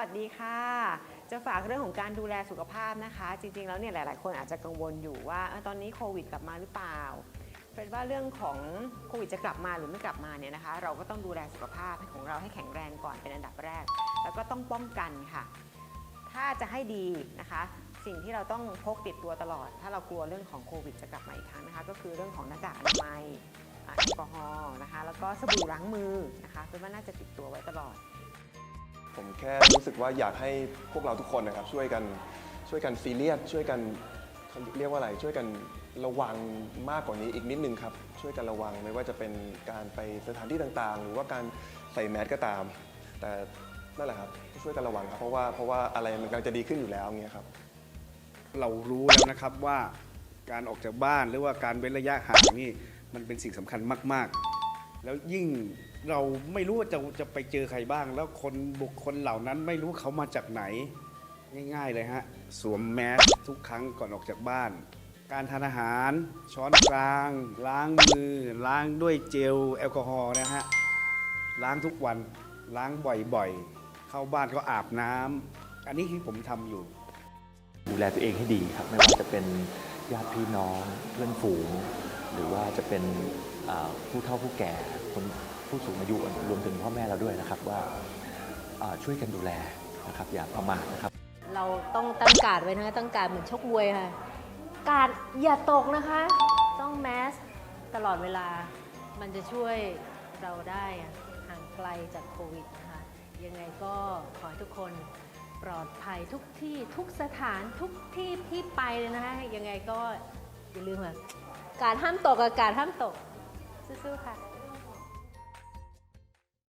วัสดีค่ะ จะฝากเรื่องของการดูแลสุขภาพนะคะ จริงๆ แล้วเนี่ยหลาย ๆ คนอาจจะกังวลอยู่ว่าตอนนี้โควิดกลับมาหรือเปล่าเป็นว่าเรื่องของโควิดจะกลับมาหรือไม่กลับมาเนี่ยนะคะ เราก็ต้องดูแลสุขภาพของเราให้แข็งแรงก่อนเป็นอันดับแรก แล้วก็ต้องป้องกันค่ะ ถ้าจะให้ดีนะคะ สิ่งที่เราต้องพกติดตัวตลอด ถ้าเรากลัวเรื่องของโควิดจะกลับมาอีกครั้งนะคะ ก็คือเรื่องของหน้ากากอนามัยแอลกอฮอล์นะคะ แล้วก็สบู่ล้างมือนะคะเป็นว่าน่าจะติดตัวไว้ตลอด ผมแค่รู้สึกว่าอยากให้พวกเราทุกคนนะครับ ช่วยกันช่วยกันซีเรียสช่วยกันเขาเรียกว่าอะไรช่วยกันระวังมากกว่านี้อีกนิดนึงครับ ช่วยกันระวังไม่ว่าจะเป็นการไปสถานที่ต่างๆ หรือว่าการใส่แมสก็ตาม แต่นั่นแหละครับช่วยกันระวังครับเพราะว่าเพราะว่าอะไรมันกำลังจะดีขึ้นอยู่แล้วเงี้ยครับ เรารู้แล้วนะครับว่าการออกจากบ้านหรือว่าการเว้นระยะห่างนี่มันเป็นสิ่งสำคัญมาก ๆ แล้วยิ่ง เราไม่รู้ว่าจะจะไปเจอใครบ้าง แล้วคนบุคคลเหล่านั้นไม่รู้เขามาจากไหน ง่าย ๆเลยฮะ สวมแมสทุกครั้งก่อนออกจากบ้าน การทานอาหาร ช้อนกลาง ล้างมือ ล้างด้วยเจลแอลกอฮอล์นะฮะ ล้างทุกวัน ล้างบ่อยๆ เข้าบ้านก็อาบน้ำอันนี้ที่ผมทำอยู่ ดูแลตัวเองให้ดีครับ ไม่ว่าจะเป็นญาติพี่น้องเพื่อนฝูง หรือว่าจะเป็นผู้เฒ่าผู้แก่คนผู้สูงอายุรวมถึงพ่อแม่เราด้วยนะครับว่าช่วยกันดูแลนะครับอย่าประมาทนะครับ เราต้องตั้งการไว้นะตั้งการเหมือนชกมวยค่ะ การอย่าตกนะคะ ต้องแมสตลอดเวลา มันจะช่วยเราได้ห่างไกลจากโควิดนะคะยังไงก็ขอให้ทุกคนปลอดภัยทุกที่ทุกสถานทุกที่ที่ไปเลยนะคะยังไงก็ อย่าลืมค่ะ การห้ามตกกับการห้ามตก สู้ๆค่ะ